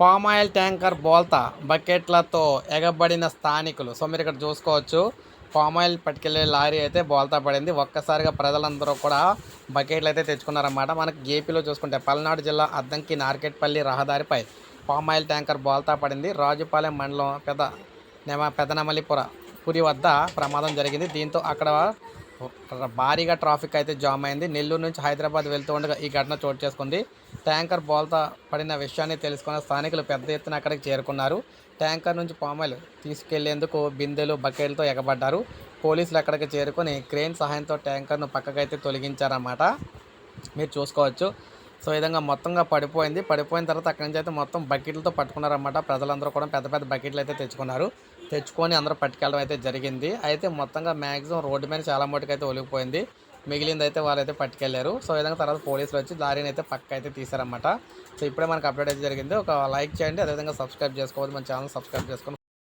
Palm oil tanker బోల్తా బకెట్లతో ఎగబడిన స్థానికులు. So మీరు ఇక్కడ చూసుకోవచ్చు. పామాయిల్ పట్టుకెళ్ళే లారీ అయితే బోల్తా పడింది. ఒక్కసారిగా ప్రజలందరూ కూడా బకెట్లు అయితే తెచ్చుకున్నారన్నమాట. మనకి ఏపీలో చూసుకుంటే పల్నాడు జిల్లా అద్దంకి నార్కెట్పల్లి రహదారిపై పామాయిల్ ట్యాంకర్ బోల్తా పడింది. రాజుపాలెం మండలం పెద్ద నెమ పెదనమలిపుర పురి వద్ద ప్రమాదం జరిగింది. దీంతో అక్కడ భారీగా ట్రాఫిక్ అయితే జామ్ అయింది. నెల్లూరు నుంచి హైదరాబాద్ వెళ్తూ ఉండగా ఈ ఘటన చోటు చేసుకుంది. ట్యాంకర్ బోల్తా పడిన విషయాన్ని తెలుసుకున్న స్థానికులు పెద్ద ఎత్తున అక్కడికి చేరుకున్నారు. ట్యాంకర్ నుంచి పామాయిల్ తీసుకెళ్ళేందుకు బిందెలు బకెట్లతో ఎగబడ్డారు. పోలీసులు అక్కడికి చేరుకొని క్రేన్ సహాయంతో ట్యాంకర్ను పక్కకైతే తొలగించారన్నమాట. మీరు చూసుకోవచ్చు. సో విధంగా మొత్తంగా పడిపోయింది. పడిపోయిన తర్వాత అక్కడి నుంచి అయితే మొత్తం బకెట్లతో పట్టుకున్నారన్నమాట. ప్రజలందరూ కూడా పెద్ద పెద్ద బకెట్లు అయితే తెచ్చుకున్నారు. తెచ్చుకొని అందరూ పట్టుకెళ్ళడం అయితే జరిగింది. అయితే మొత్తంగా మ్యాక్సిమం రోడ్డు మీద చాలా మటుకు అయితే ఒలిగిపోయింది. మిగిలింది అయితే వాళ్ళైతే పట్టుకెళ్ళారు. సో విధంగా తర్వాత పోలీసులు వచ్చి లారీని అయితే పక్క అయితే తీశారనమాట సో ఇప్పుడే మనకు అప్డేట్ అయితే జరిగింది. ఒక లైక్ చేయండి. అదేవిధంగా సబ్స్క్రైబ్ చేసుకోవద్దు. మన ఛానల్ సబ్స్క్రైబ్ చేసుకొని